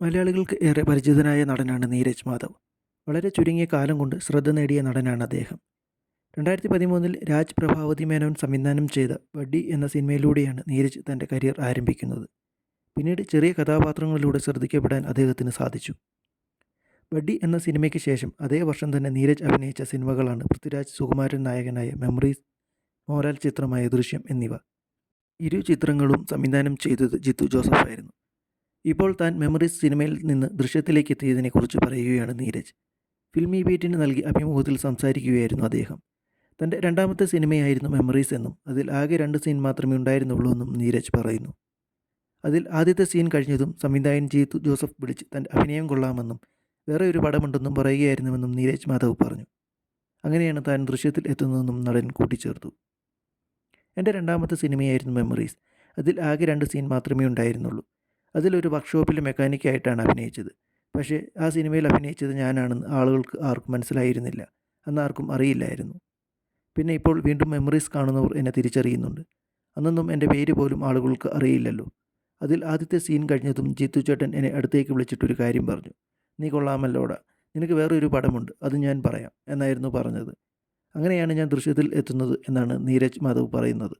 മലയാളികൾക്ക് ഏറെ പരിചിതനായ നടനാണ് നീരജ് മാധവ്. വളരെ ചുരുങ്ങിയ കാലം കൊണ്ട് ശ്രദ്ധ നേടിയ നടനാണ് അദ്ദേഹം. രണ്ടായിരത്തി പതിമൂന്നിൽ രാജ് പ്രഭാവതി മേനോൻ സംവിധാനം ചെയ്ത വഡ്ഡി എന്ന സിനിമയിലൂടെയാണ് നീരജ് തന്റെ കരിയർ ആരംഭിക്കുന്നത്. പിന്നീട് ചെറിയ കഥാപാത്രങ്ങളിലൂടെ ശ്രദ്ധിക്കപ്പെടാൻ അദ്ദേഹത്തിന് സാധിച്ചു. വഡ്ഡി എന്ന സിനിമയ്ക്ക് ശേഷം അതേ വർഷം തന്നെ നീരജ് അഭിനയിച്ച സിനിമകളാണ് പൃഥ്വിരാജ് സുകുമാരൻ നായകനായ മെമ്മറീസ് മോറൽ ചിത്രമായ ദൃശ്യം എന്നിവ. ഇരു ചിത്രങ്ങളും സംവിധാനം ചെയ്തത് ജിത്തു ജോസഫായിരുന്നു. ഇപ്പോൾ താൻ മെമ്മറീസ് സിനിമയിൽ നിന്ന് ദൃശ്യത്തിലേക്ക് എത്തിയതിനെക്കുറിച്ച് പറയുകയാണ് നീരജ്. ഫിൽമി ബീറ്റിന് നൽകി അഭിമുഖത്തിൽ സംസാരിക്കുകയായിരുന്നു അദ്ദേഹം. തന്റെ രണ്ടാമത്തെ സിനിമയായിരുന്നു മെമ്മറീസ് എന്നും അതിൽ ആകെ രണ്ട് സീൻ മാത്രമേ ഉണ്ടായിരുന്നുള്ളൂ എന്നും നീരജ് പറയുന്നു. അതിൽ ആദ്യത്തെ സീൻ കഴിഞ്ഞതും സംവിധായകൻ ജീത്തു ജോസഫ് വിളിച്ച് തന്റെ അഭിനയം കൊള്ളാമെന്നും വേറെ ഒരു പടമുണ്ടെന്നും പറയുകയായിരുന്നുവെന്നും നീരജ് മാധവ് പറഞ്ഞു. അങ്ങനെയാണ് താൻ ദൃശ്യത്തിൽ എത്തുന്നതെന്നും നടൻ കൂട്ടിച്ചേർത്തു. എന്റെ രണ്ടാമത്തെ സിനിമയായിരുന്നു മെമ്മറീസ് അതിൽ ആകെ രണ്ട് സീൻ മാത്രമേ ഉണ്ടായിരുന്നുള്ളൂ. അതിലൊരു വർക്ക്ഷോപ്പിൽ മെക്കാനിക്കായിട്ടാണ് അഭിനയിച്ചത്. പക്ഷേ ആ സിനിമയിൽ അഭിനയിച്ചത് ഞാനാണെന്ന് ആളുകൾക്ക് ആർക്കും മനസ്സിലായിരുന്നില്ല. അന്ന് ആർക്കും അറിയില്ലായിരുന്നു. പിന്നെ ഇപ്പോൾ വീണ്ടും മെമ്മറീസ് കാണുന്നവർ എന്നെ തിരിച്ചറിയുന്നുണ്ട്. അന്നൊന്നും എന്റെ പേര് പോലും ആളുകൾക്ക് അറിയില്ലല്ലോ. അതിൽ ആദ്യത്തെ സീൻ കഴിഞ്ഞതും ജിത്തു ചേട്ടൻ എന്നെ അടുത്തേക്ക് വിളിച്ചിട്ടൊരു കാര്യം പറഞ്ഞു. നീ കൊള്ളാമല്ലോടാ. നിനക്ക് വേറൊരു പടമുണ്ട്. അത് ഞാൻ പറയാം എന്നായിരുന്നു പറഞ്ഞത്. അങ്ങനെയാണ് ഞാൻ ദൃശ്യത്തിൽ എത്തുന്നത് എന്നാണ് നീരജ് മാധവ് പറയുന്നത്.